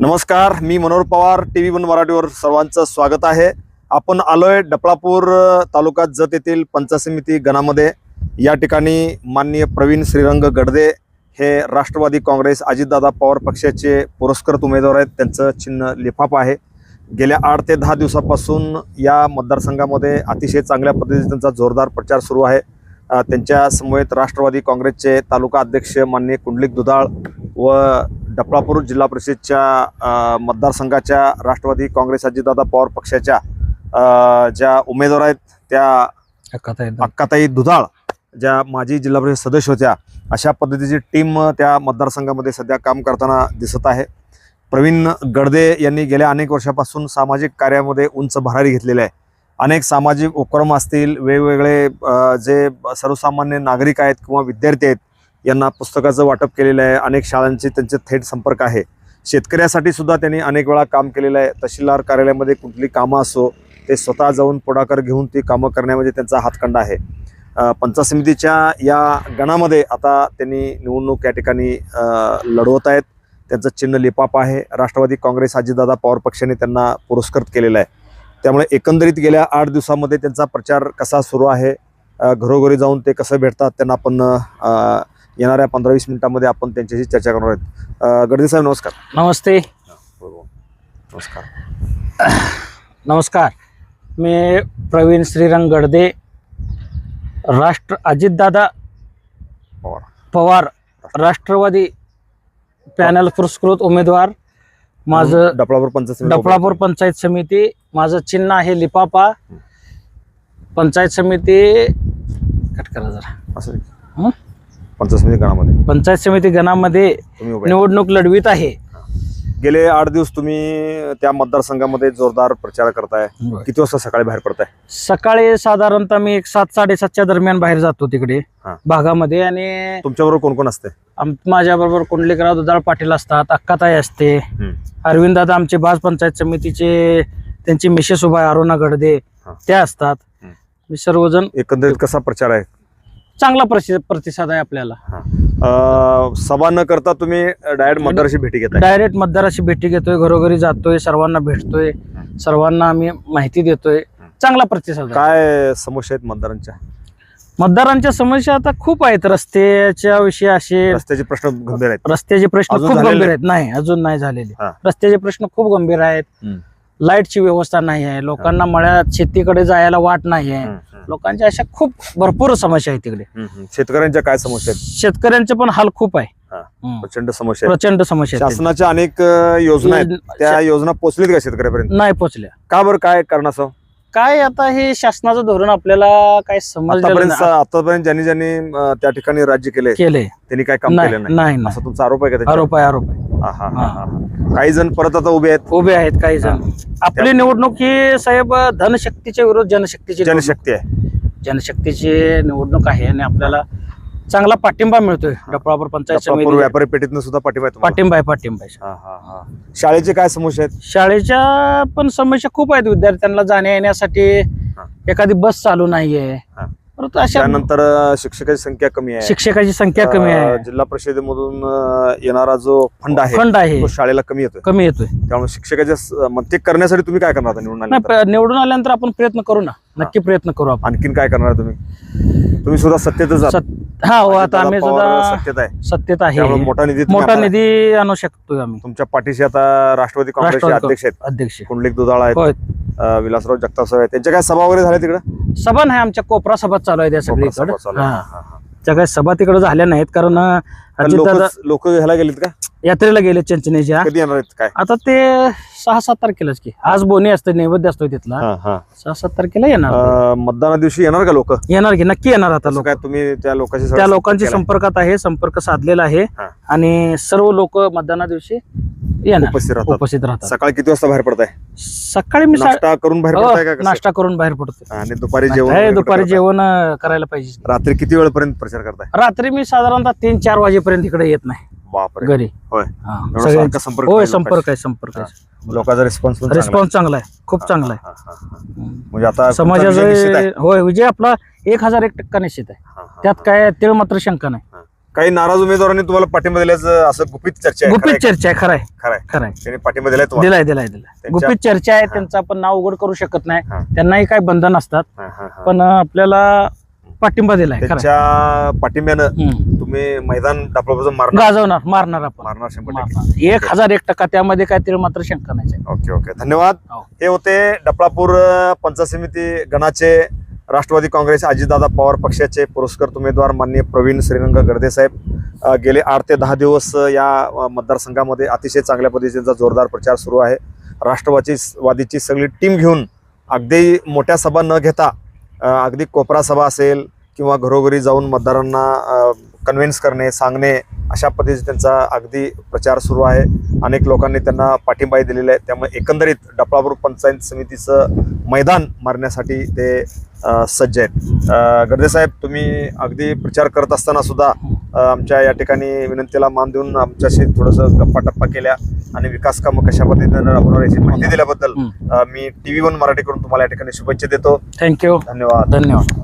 नमस्कार मी Manohar Pawar T V one मराठीवर सर्वांचं स्वागत आहे. आपण आलोय डपळापूर तालुका जत येथील पंचायत समिती गणामध्ये. या ठिकाणी माननीय प्रवीण श्रीरंग गडदे हे राष्ट्रवादी काँग्रेस अजितदादा पवार पक्षाचे पुरस्कृत उमेदवार आहेत. त्यांचं चिन्ह लिफाफ आहे. गेल्या आठ ते दहा दिवसापासून या मतदारसंघामध्ये अतिशय चांगल्या पद्धतीने त्यांचा जोरदार प्रचार सुरू आहे. त्यांच्या समवेत राष्ट्रवादी काँग्रेसचे तालुका अध्यक्ष माननीय कुंडलिक दुधाळ व डफळापूर जिल्हा परिषदच्या मतदारसंघाच्या राष्ट्रवादी काँग्रेस अजितदादा पवार पक्षाच्या ज्या उमेदवार आहेत त्या अक्काताई दुधाळ ज्या माजी जिल्हा परिषद सदस्य होत्या अशा पद्धतीची टीम त्या मतदारसंघामध्ये सध्या काम करताना दिसत आहे. प्रवीण गडदे यांनी गेल्या अनेक वर्षापासून सामाजिक कार्यामध्ये उंच भरारी घेतलेली आहे. अनेक सामाजिक उपक्रम असतील वेगवेगळे जे सर्वसामान्य नागरिक आहेत किंवा विद्यार्थी आहेत यांना पुस्तकाचं वाटप केलेलं आहे. अनेक शाळांचे त्यांचे थेट संपर्क आहे. शेतकऱ्यासाठी सुद्धा त्यांनी अनेक वेळा काम केलेलं आहे. तहसीलदार कार्यालयामध्ये कुठली कामं असो ते स्वतः जाऊन पुढाकार घेऊन ती कामं करण्यामध्ये त्यांचा हातखंडा आहे. पंचायत समितीच्या या गणामध्ये आता त्यांनी निवडणूक या ठिकाणी लढवत आहेत. त्यांचं चिन्ह लिपाप आहे. राष्ट्रवादी काँग्रेस अजितदादा पवार पक्षाने त्यांना पुरस्कृत केलेला आहे. त्यामुळे एकंदरीत गेल्या आठ दिवसामध्ये त्यांचा प्रचार कसा सुरू आहे घरोघरी जाऊन ते कसं भेटतात त्यांना आपण येणाऱ्या पंधरा वीस मिनिटांमध्ये आपण त्यांच्याशी चर्चा करणार आहेत. गडदे साहेब नमस्कार. नमस्ते. नमस्कार. नमस्कार. मी प्रवीण श्रीरंग गडदे राष्ट्र अजितदादा पवार. पवार राष्ट्रवादी पॅनल पुरस्कृत उमेदवार माझं डपळापूर पंचायत समिती डफळापूर पंचायत समिती माझं चिन्ह आहे लिपापा. पंचायत समिती कट करा जरा. असं हं? पंचायत समिती गणामध्ये. पंचायत समिती गणामध्ये. निवडणूक लढवीत आहे. गेले आठ दिवस तुम्ही त्या मतदारसंघामध्ये जोरदार प्रचार करताय किती वाजता सकाळी बाहेर पडताय सकाळी साधारणतः मी एक सात साडेसातच्या दरम्यान बाहेर जातो तिकडे हा. भागामध्ये आणि तुमच्याबरोबर कोण कोण असते माझ्या बरोबर कुंडलिकराव दुधाळ पाटील असतात अक्काताई असते. अरविंद दादा आमचे भाज पंचायत समितीचे त्यांची मिसेस उभा आहे अरुणा गडदे हा. त्या असतात हम्म. मी सर्वजण एकंदरीत कसा प्रचार आहे चांगला प्रसि- प्रतिसाद आहे आपल्याला सभा न करता तुम्ही डायरेक्ट मतदाराशी भेटी घेताय. डायरेक्ट मतदाराशी भेटी घेतोय घरोघरी जातोय सर्वांना भेटतोय सर्वांना आम्ही माहिती देतोय. चांगला प्रतिसाद. काय समस्या आहेत मतदारांच्या? मतदारांच्या समस्या आता खूप आहेत. रस्त्याच्या विषयी असे रस्त्याचे प्रश्न गंभीर आहेत. रस्त्याचे प्रश्न खूप गंभीर आहेत. नाही अजून नाही झालेले. रस्त्याचे प्रश्न खूप गंभीर आहेत. लाईटची व्यवस्था नाही आहे. लोकांना मळ्यात शेतीकडे जायला वाट नाही आहे. लोकांच्या अशा खूप भरपूर समस्या आहेत तिकडे. शेतकऱ्यांच्या काय समस्या आहेत? शेतकऱ्यांचे पण हाल खूप आहे. प्रचंड समस्या प्रचंड समस्या शासनाच्या अनेक योजना आहेत. त्या योजना पोहोचलीत का शेतकऱ्यापर्यंत? नाही पोचल्या. का बरं? काय कारण असं? काय आता हे शासनाचं धोरण आपल्याला काय समजलेलं आतापर्यंत नाही. आतापर्यंत ज्यांनी ज्यांनी अं, त्या ठिकाणी राज्य केले केले त्यांनी काय काम नाही केलं नाही नाही नाही. असा तुमचा आरोप आहे का त्यांच्यावर? आरोप आहे आरोप आहे हा, हा, हा, हा, हा. काही जण परत आता उभे आहेत उभे आहेत काही जण आपली निवडणूक ही साहेब धनशक्तीच्या विरोध जनशक्तीची निवडणूक. जनशक्ती आहे जनशक्तीची निवडणूक आहे आणि आपल्याला चांगला पाठिंबा मिळतोय डफळापूर पंचायत व्यापारी पेठेतनं सुद्धा पाठिंबा आहे तुम्हाला? पाठिंबा आहे पाठिंबा आहे. हा, हा, हा. शाळेचे काय समस्या आहेत? शाळेच्या पण समस्या खूप आहेत विद्यार्थ्यांना जाण्या येण्यासाठी. एखादी बस चालू नाहीये. हा. परंतु अशा त्यानंतर अं, शिक्षकाची संख्या कमी आहे. शिक्षकाची संख्या कमी अं, आहे. जिल्हा परिषदेमधून अं, येणारा जो फंड आहे फंड आहे. तो शाळेला कमी येतोय. कमी येतोय. त्यामुळे शिक्षकाच्या स- मग ते करण्यासाठी तुम्ही काय करणार आता निवडून नाही आल्यानंतर? प- निवडून आल्यानंतर आपण प्रयत्न करू ना. नक्की प्रयत्न करू आपण. आणखीन काय करणार तुम्ही? तुम्ही सुद्धा सत्तेतच आहात. सत- हा हो आता आम्ही सुद्धा सत्तेत आहे. सत्तेत त्यामुळे आहे मोठा निधी तुम्ही मोठा आणणार आहे. निधी आणू शकतोय आम्ही. तुमच्या पाठीशी आता राष्ट्रवादी काँग्रेसचे राष्ट्रवादी अध्यक्ष आहेत. अध्यक्ष. कुंडलिक दुधाळ आहेत. होय. अं, विलासराव जगताप साहेब आहेत. त्यांच्या काय सभा वगैरे झाल्या तिकडे? सभा नाही आमच्या कोपरा सभा चालू आहे त्या सगळीकडे. हा. हा, हा. त्या काही सभा तिकडे झाल्या नाहीत कारण लोक अजितदादा लोक ह्याला गेलेत का? यात्रेला गेले चिंचणीच्या. कधी येणार आहेत काय? आता ते सहा सात तारखेलाच की. आज बोनी असतं नैवेद्य असतोय तिथला. हा, हा. सहा सात तारखेला येणार. अं, मतदाना दिवशी येणार का लोक? येणार की नक्की येणार आता लोक. काय तुम्ही त्या लोकांशी त्या संपर्क लोकांची केलाय? संपर्कात आहे संपर्क साधलेला आहे. हा. आणि सर्व लोक मतदाना दिवशी येणार. उपस्थित राहतात. उपस्थित राहतात. सकाळी किती वाजता बाहेर पडताय? सकाळी मी सा- नाश्ता करून बाहेर हो, पडताय का कसं? नाश्ता करून बाहेर पडतो आणि दुपारी जेवण हे वगैरे दुपारी करताय? जेवण अं, करायला पाहिजे. रात्री किती वेळपर्यंत प्रचार करताय? रात्री मी साधारणतः तीन चार वाजेपर्यंत इकडे येत नाही. बापरे. घरी. होय. हा. एवढा सगळे- सारखा संपर्क होय आहे संपर्क आहे संपर्क आहे. लोकांचा रिस्पॉन्स रिस्पॉन्स चांगला आहे. खूप चांगला आहे. म्हणजे आता तुमचा विजय निश्चित आहे. समाजाचं होय विजय आपला एक हजार एक टक्का निश्चित आहे. हा, हा, त्यात काय तिळ मात्र शंका नाही. काही नाराज उमेदवारांनी तुम्हाला पाठिंबा दिल्याचं असं गुपित चर्चा आहे गुपित चर्चा आहे खरंय खरंय खरंय त्यांनी पाठिंबा दिलाय तुम्हाला? दिलाय दिलाय दिलाय. त्यांच्या- गुपित चर्चा आहे. त्यांचं आपण नाव उघड करू शकत नाही. त्यांनाही काय बंधन असतात. हा, हा, हा. पण अं, आपल्याला पाठिंबा दिलाय खरं. त्यांच्या पाठिंब्यानं तुम्ही मैदान डपळापासून मारणार. गाजवणार मारणार आपण. मारणार शंभर टक्के. मारणार. एक हजार एक टक्का त्यामध्ये काय तरी मात्र शंका नाही ओके ओके. धन्यवाद. हो. हे होते डपळापूर अ, पंचायत समिती गणाचे राष्ट्रवादी काँग्रेस अजितदादा पवार पक्षाचे पुरस्कृत उमेदवार माननीय प्रवीण श्रीरंग गडदे साहेब. अ, गेले आठ ते दहा दिवस अ, या अ, मतदारसंघामध्ये अतिशय चांगल्या पद्धतीचा जोरदार प्रचार सुरू आहे. राष्ट्रवादी वादीची सगळी टीम घेऊन अगदी मोठ्या सभा न घेता अगदी कोपरा सभा असेल किंवा घरोघरी जाऊन मतदारांना कन्व्हिन्स करणे सांगणे अशा पद्धतीचा त्यांचा अगदी प्रचार सुरू आहे. अनेक लोकांनी त्यांना पाठिंबाही दिलेला आहे त्यामुळे एकंदरीत डपळापूर पंचायत समितीचं मैदान मारण्यासाठी ते सज्ज आहेत. गडदेसाहेब तुम्ही अगदी प्रचार करत असताना सुद्धा आमच्या या ठिकाणी विनंतीला मान देऊन आमच्याशी थोडंसं गप्पा टप्पा केल्या आणि विकास कामं कशा पद्धतीनं राबवणार याची माहिती दिल्याबद्दल हम्म. अ, मी टी व्ही वन मराठीकडून तुम्हाला या ठिकाणी शुभेच्छा देतो. थँक्यू धन्यवाद. धन्यवाद.